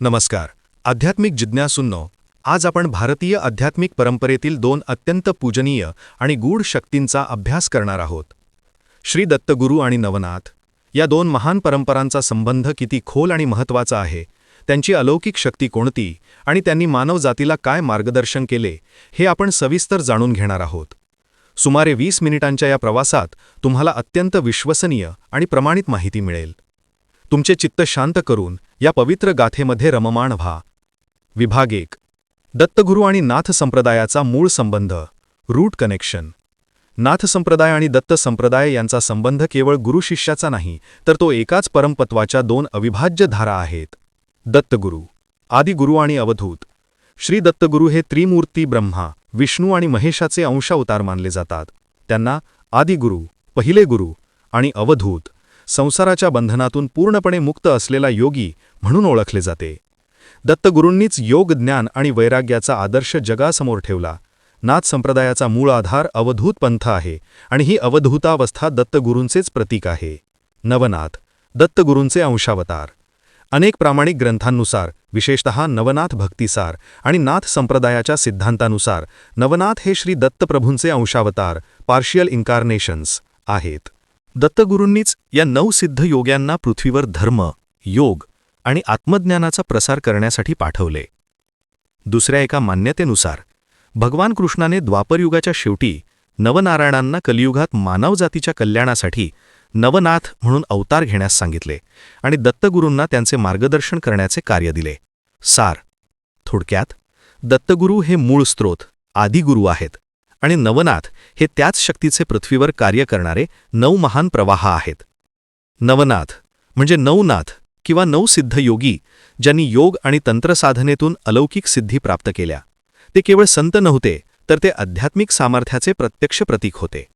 नमस्कार. आध्यात्मिक जिज्ञासूंनो आज आपण भारतीय आध्यात्मिक परंपरेतील दोन अत्यंत पूजनीय आणि गूढ शक्तींचा अभ्यास करणार आहोत. श्री दत्तगुरू आणि नवनाथ या दोन महान परंपरांचा संबंध किती खोल आणि महत्त्वाचा आहे त्यांची अलौकिक शक्ती कोणती आणि त्यांनी मानवजातीला काय मार्गदर्शन केले हे आपण सविस्तर जाणून घेणार आहोत. सुमारे वीस मिनिटांच्या या प्रवासात तुम्हाला अत्यंत विश्वसनीय आणि प्रमाणित माहिती मिळेल. तुमचे चित्त शांत करून या पवित्र गाथेमध्ये रममाण व्हा. विभाग एक. दत्तगुरू आणि नाथ संप्रदायाचा मूळ संबंध. Route connection. नाथ संप्रदाय आणि दत्त संप्रदाय यांचा संबंध केवळ गुरुशिष्याचा नाही तर तो एकाच परमपत्वाच्या दोन अविभाज्य धारा आहेत. दत्तगुरू. आदिगुरू आणि अवधूत. श्री दत्तगुरू हे त्रिमूर्ती ब्रह्मा विष्णू आणि महेशाचे अंशावतार मानले जातात. त्यांना आदिगुरू पहिले गुरु आणि अवधूत संसाराच्या बंधनातून पूर्णपणे मुक्त असलेला योगी म्हणून ओळखले जाते. दत्तगुरूंनीच योग ज्ञान आणि वैराग्याचा आदर्श जगासमोर ठेवला. नाथ संप्रदायाचा मूळ आधार अवधूत पंथ आहे आणि ही अवधूतावस्था दत्तगुरूंचेच प्रतीक आहे. नवनाथ दत्तगुरूंचे अंशावतार. अनेक प्रामाणिक ग्रंथांनुसार विशेषतः नवनाथ भक्तिसार आणि नाथ संप्रदायाच्या सिद्धांतानुसार नवनाथ हे श्री दत्तप्रभूंचे अंशावतार पार्शियल इन्कार्नेशन्स आहेत. दत्तगुरूंनीच या नऊ सिद्ध योग्यांना पृथ्वीवर धर्म योग आणि आत्मज्ञानाचा प्रसार करण्यासाठी पाठवले. दुसऱ्या एका मान्यतेनुसार भगवान कृष्णाने द्वापरयुगाच्या शेवटी नवनारायणांना कलियुगात मानवजातीच्या कल्याणासाठी नवनाथ म्हणून अवतार घेण्यास सांगितले आणि दत्तगुरूंना त्यांचे मार्गदर्शन करण्याचे कार्य दिले. सार थोडक्यात दत्तगुरू हे मूळ स्त्रोत आदिगुरू आहेत. आणि नवनाथ हे त्याच शक्तीचे पृथ्वीवर कार्य करणारे नऊ महान प्रवाह आहेत. नवनाथ म्हणजे नवनाथ किंवा नऊ सिद्ध योगी ज्यांनी योग आणि तंत्रसाधनेतून अलौकिक सिद्धी प्राप्त केल्या. ते केवळ संत नव्हते तर ते आध्यात्मिक सामर्थ्याचे प्रत्यक्ष प्रतीक होते.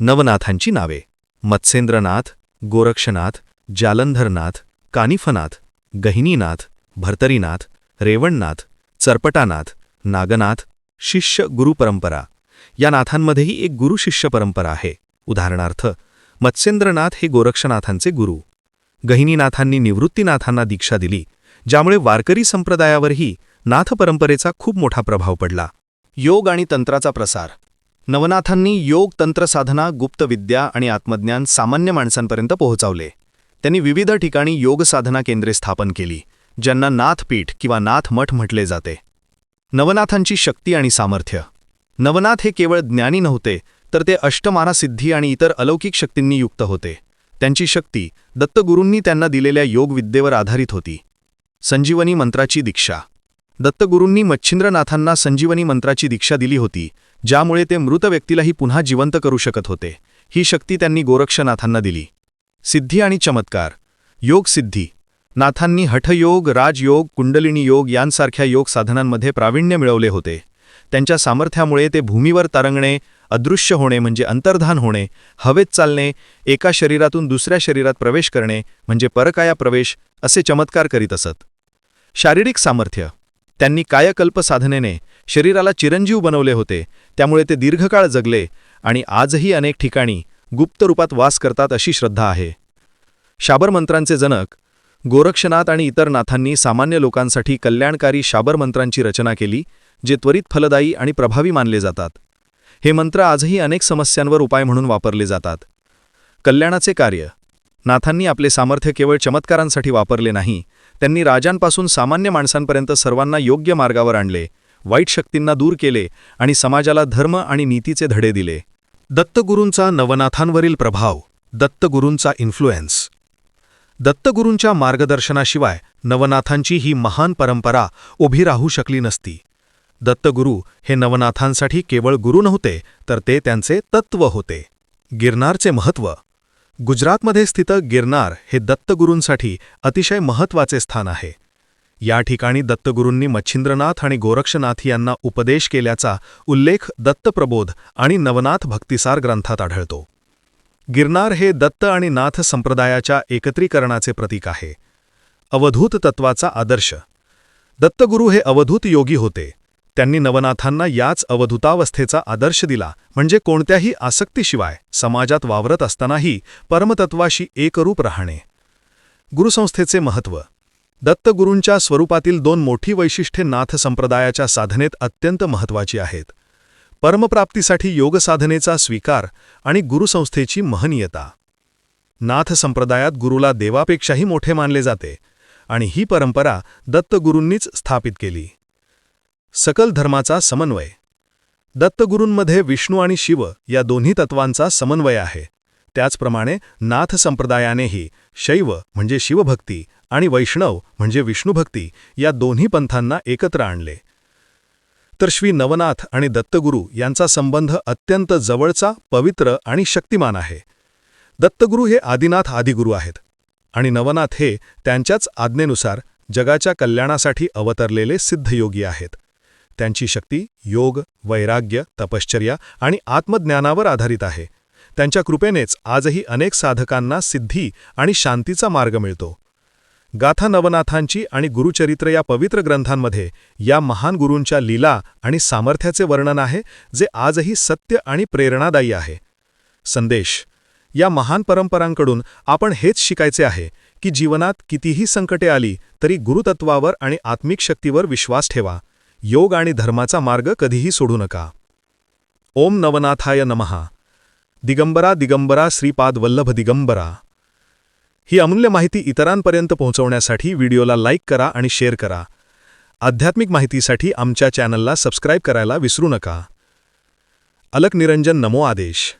नवनाथांची नावे मत्स्येंद्रनाथ गोरक्षनाथ जालंधरनाथ कानिफनाथ गहिनीनाथ भर्तरीनाथ रेवणनाथ चरपटानाथ नागनाथ शिष्य गुरुपरंपरा. या नाथांमध्येही एक गुरु शिष्य परंपरा आहे. उदाहरणार्थ मत्स्येंद्रनाथ हे गोरक्षनाथांचे गुरु. गहिनीनाथांनी निवृत्तीनाथांना दीक्षा दिली ज्यामुळे वारकरी संप्रदायावरही नाथ परंपरेचा खूप मोठा प्रभाव पडला. योग आणि तंत्राचा प्रसार. नवनाथांनी योग तंत्रसाधना गुप्तविद्या आणि आत्मज्ञान सामान्य माणसांपर्यंत पोहोचवले. त्यांनी विविध ठिकाणी योगसाधना केंद्रे स्थापन केली ज्यांना नाथपीठ किंवा नाथ मठ म्हटले जाते. नवनाथांची शक्ती आणि सामर्थ्य. नवनाथ हे केवळ ज्ञानी नव्हते तर ते अष्टमानासिद्धी आणि इतर अलौकिक शक्तींनी युक्त होते. त्यांची शक्ती दत्तगुरूंनी त्यांना दिलेल्या योगविद्येवर आधारित होती. संजीवनी मंत्राची दीक्षा. दत्तगुरूंनी मच्छिंद्रनाथांना संजीवनी मंत्राची दीक्षा दिली होती ज्यामुळे ते मृत व्यक्तीलाही पुन्हा जिवंत करू शकत होते. ही शक्ती त्यांनी गोरक्षनाथांना दिली. सिद्धी आणि चमत्कार. योग सिद्धी. नाथांनी हठयोग राजयोग कुंडलिनी योग यांसारख्या योग साधनांमध्ये प्रावीण्य मिळवले होते. त्यांच्या सामर्थ्यामुळे ते भूमीवर तरंगणे अदृश्य होणे म्हणजे अंतर्धान होणे हवेत चालणे एका शरीरातून दुसऱ्या शरीरात प्रवेश करणे म्हणजे परकाया प्रवेश असे चमत्कार करीत असत. शारीरिक सामर्थ्य. त्यांनी कायकल्प साधनेने शरीराला चिरंजीव बनवले होते त्यामुळे ते दीर्घकाळ जगले आणि आजही अनेक ठिकाणी गुप्त रूपात वास करतात अशी श्रद्धा आहे. शाबर मंत्रांचे जनक गोरक्षनाथ आणि इतर नाथांनी सामान्य लोकांसाठी कल्याणकारी शाबर मंत्रांची रचना केली जे त्वरित फलदायी आणि प्रभावी मानले जातात. हे मंत्र आजही अनेक समस्यांवर उपाय म्हणून वापरले जातात. कल्याणाचे कार्य. नाथांनी आपले सामर्थ्य केवळ चमत्कारांसाठी वापरले नाही त्यांनी राजांपासून सामान्य माणसांपर्यंत सर्वांना योग्य मार्गावर आणले वाईट शक्तींना दूर केले आणि समाजाला धर्म आणि नीतीचे धडे दिले. दत्तगुरूंचा नवनाथांवरील प्रभाव. दत्तगुरूंचा इन्फ्लुएन्स दत्तगुरूंच्या मार्गदर्शनाशिवाय नवनाथांची ही महान परंपरा उभी राहू शकली नसती. दत्तगुरू हे नवनाथांसाठी केवळ गुरु नव्हते तर ते त्यांचे तत्व होते. गिरनारचे महत्त्व गुजरातमध्ये स्थित गिरनार हे दत्तगुरूंसाठी अतिशय महत्त्वाचे स्थान आहे. या ठिकाणी दत्तगुरूंनी मच्छिंद्रनाथ आणि गोरक्षनाथ यांना उपदेश केल्याचा उल्लेख दत्तप्रबोध आणि नवनाथ भक्तिसार ग्रंथात आढळतो. गिरनार हे दत्त आणि नाथ संप्रदायाच्या एकत्रीकरणाचे प्रतीक आहे. अवधूत तत्वाचा आदर्श. दत्तगुरू हे अवधूत योगी होते. त्यांनी नवनाथांना याच अवधूतावस्थेचा आदर्श दिला म्हणजे कोणत्याही आसक्तीशिवाय समाजात वावरत असतानाही परमतत्वाशी एकरूप राहणे. गुरुसंस्थेचे महत्त्व दत्तगुरूंच्या स्वरूपातील दोन मोठी वैशिष्ट्ये नाथ संप्रदायाच्या साधनेत अत्यंत महत्त्वाची आहेत. परमप्राप्तीसाठी योगसाधनेचा स्वीकार आणि गुरुसंस्थेची महनीयता. नाथ संप्रदायात गुरुला देवापेक्षाही मोठे मानले जाते आणि ही परंपरा दत्तगुरूंनीच स्थापित केली. सकल धर्माचा समन्वय. दत्तगुरूंमध्ये विष्णू आणि शिव या दोन्ही तत्वांचा समन्वय आहे. त्याचप्रमाणे नाथ संप्रदायानेही शैव म्हणजे शिवभक्ती आणि वैष्णव म्हणजे विष्णुभक्ती या दोन्ही पंथांना एकत्र आणले. तर श्री नवनाथ आणि दत्तगुरू यांचा संबंध अत्यंत जवळचा पवित्र आणि शक्तिमान आहे. दत्तगुरू हे आदिनाथ आदिगुरू आहेत आणि नवनाथ हे त्यांच्याच आज्ञेनुसार जगाच्या कल्याणासाठी अवतरलेले सिद्धयोगी आहेत. त्यांची शक्ती योग वैराग्य तपश्चर्या आणि आत्मज्ञानावर आधारित आहे. त्यांच्या कृपेनेच आजही अनेक साधकांना सिद्धी आणि शांतीचा मार्ग मिळतो. गाथा नवनाथांची आणि गुरुचरित्र या पवित्र ग्रंथांमध्ये या महान गुरूंच्या लीला आणि सामर्थ्याचे वर्णन आहे जे आजही सत्य आणि प्रेरणादायी आहे. संदेश. या महान परंपरांकडून आपण हेच शिकायचे आहे की जीवनात कितीही संकटे आली तरी गुरुतत्वावर आणि आत्मिक शक्तीवर विश्वास ठेवा. योग आणि धर्माचा मार्ग कधीही सोडू नका. ओम नवनाथाय नमहा दिगंबरा दिगंबरा श्रीपाद वल्लभ दिगंबरा. ही अमूल्य माहिती इतरांपर्यंत पोहोचवण्यासाठी व्हिडिओला लाईक करा आणि शेअर करा. आध्यात्मिक माहितीसाठी आमच्या चॅनलला सबस्क्राईब करायला विसरू नका. अलक निरंजन नमो आदेश.